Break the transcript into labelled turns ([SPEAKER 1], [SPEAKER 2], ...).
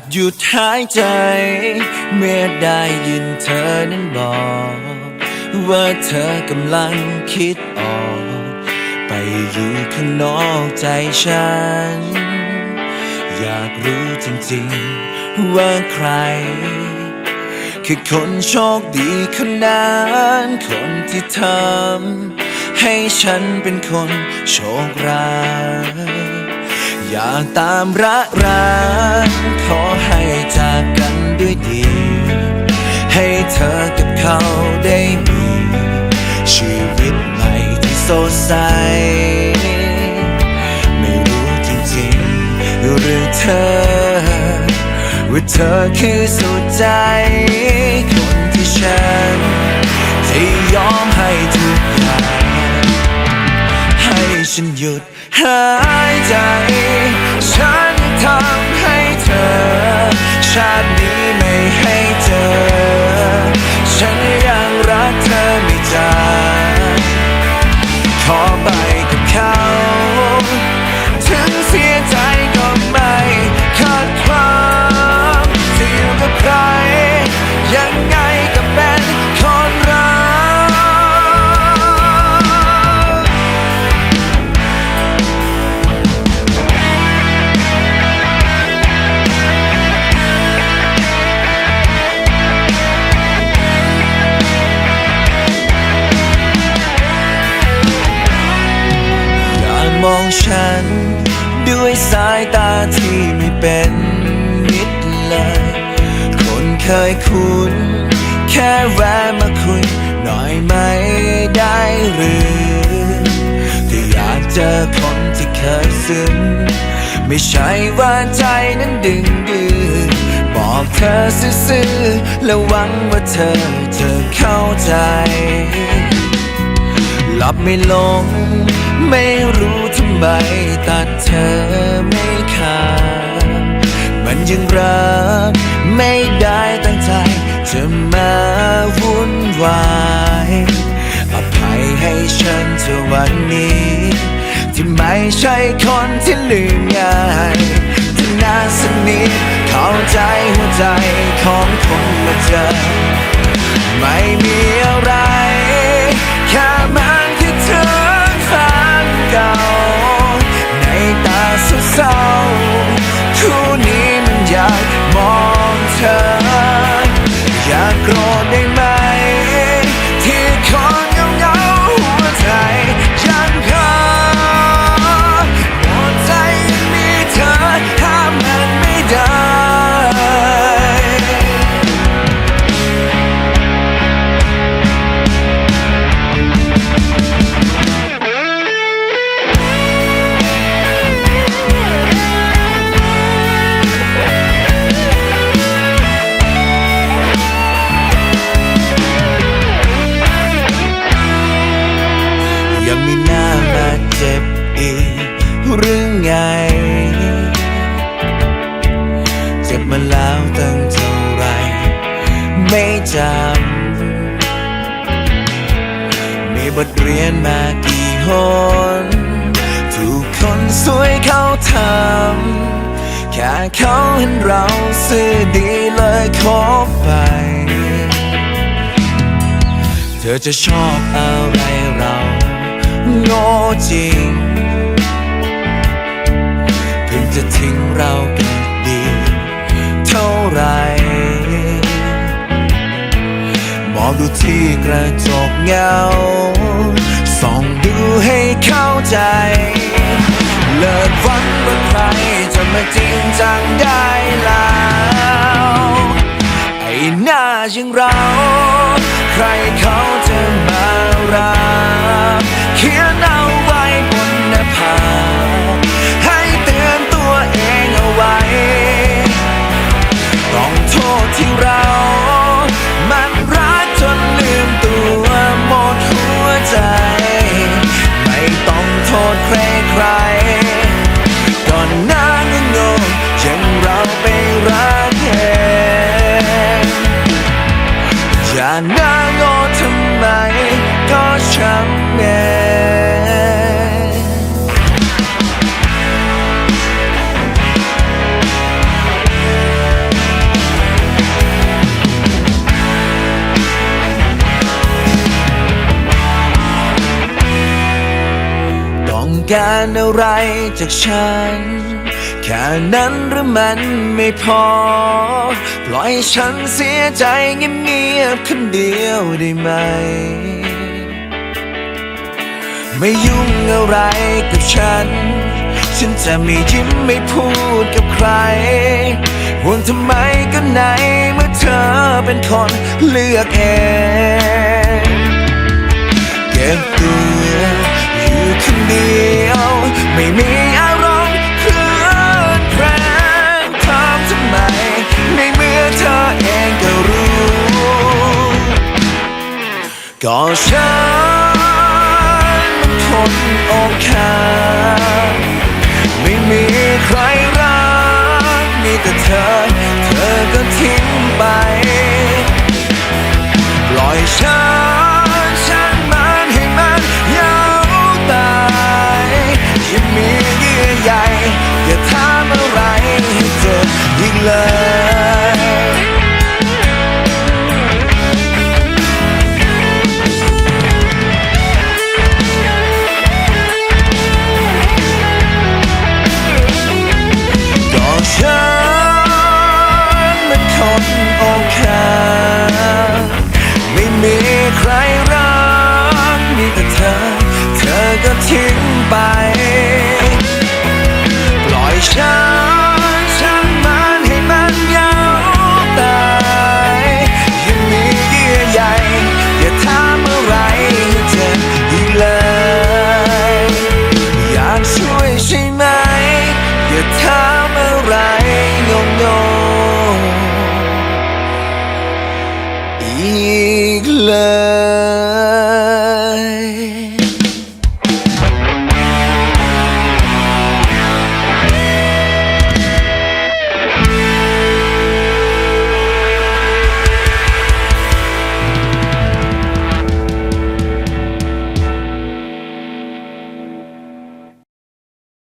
[SPEAKER 1] บหยุดหายใจ เมื่อได้ยินเธอนั้นบอก ว่าเธอกำลังคิดออก ไปอยู่ข้างนอกใจฉัน อยากรู้จริงๆ ว่าใคร คือคนโชคดีคนนั้นคนที่ทำให้ฉันเป็นคนโชคร้าย อย่าตามระรักขอให้จากกันด้วยดี ให้เธอกับเขาได้มี ชีวิตใหม่ที่สดใส ไม่รู้จริงๆ หรือเธอ ว่าเธอคือสุดใจ คนที่ฉัน ฉันหยุดหายใจ ฉันทำให้เธอ ชาตินี้ไม่ให้เจอ ฉัน สายตาที่ไม่เป็นมิตรเลย คนเคยคุ้น แค่แวะมาคุยหน่อยไม่ได้หรือแต่อยากเจอคนที่เคยซึ้งไม่ใช่ว่าใจนั้นดึงดื้อบอกเธอซื่อๆแล้วหวังว่าเธอจะเข้าใจ หลับไม่ลง ไม่รู้ ทำไมตัดเธอไม่ขาดมันยังรักไม่ได้ตั้งใจ จะมาวุ่นวายอภัยให้ฉันเธอวันนี้ ที่ไม่ใช่คนที่ลืมง่ายที่น่าสนิดเข้าใจหัวใจของคนมาเจอ ไม่มีอะไรา จำ มีบทเรียนมากี่หนถูกคนสวยเขาทำ แค่เขาเห็นเราซื่อดีเลยคบไป เธอจะชอบอะไรเราโง่จริง เพิ่งจะทิ้งเรากัน ดูที่กระจกเงา ส่องดูให้เข้าใจ เลิกหวังว่าใครจะมาจริงจังได้แล้วไอ้หน้าอย่างเรา ใครเขาจะมา การอะไรจากฉัน แค่นั้นหรือมันไม่พอ ปล่อยฉันเสียใจเงียบๆคนเดียวได้ไหม ไม่ยุ่งอะไรกับฉัน ฉันจะไม่ยิ้มไม่พูดกับใครห่วงทำไมก็ไหนเมื่อเธอเป็นคนเลือกเอง เก็บตัว อยู่คนเดียว ไม่มีอารมณ์เคลื่อนแปรถามทำไม ในเมื่อเธอเองก็รู้ ก็ฉันมันคนอกหักไม่มีใครรัก มีแต่เธอ เธอก็ทิ้งไป ปล่อยฉัน Bigla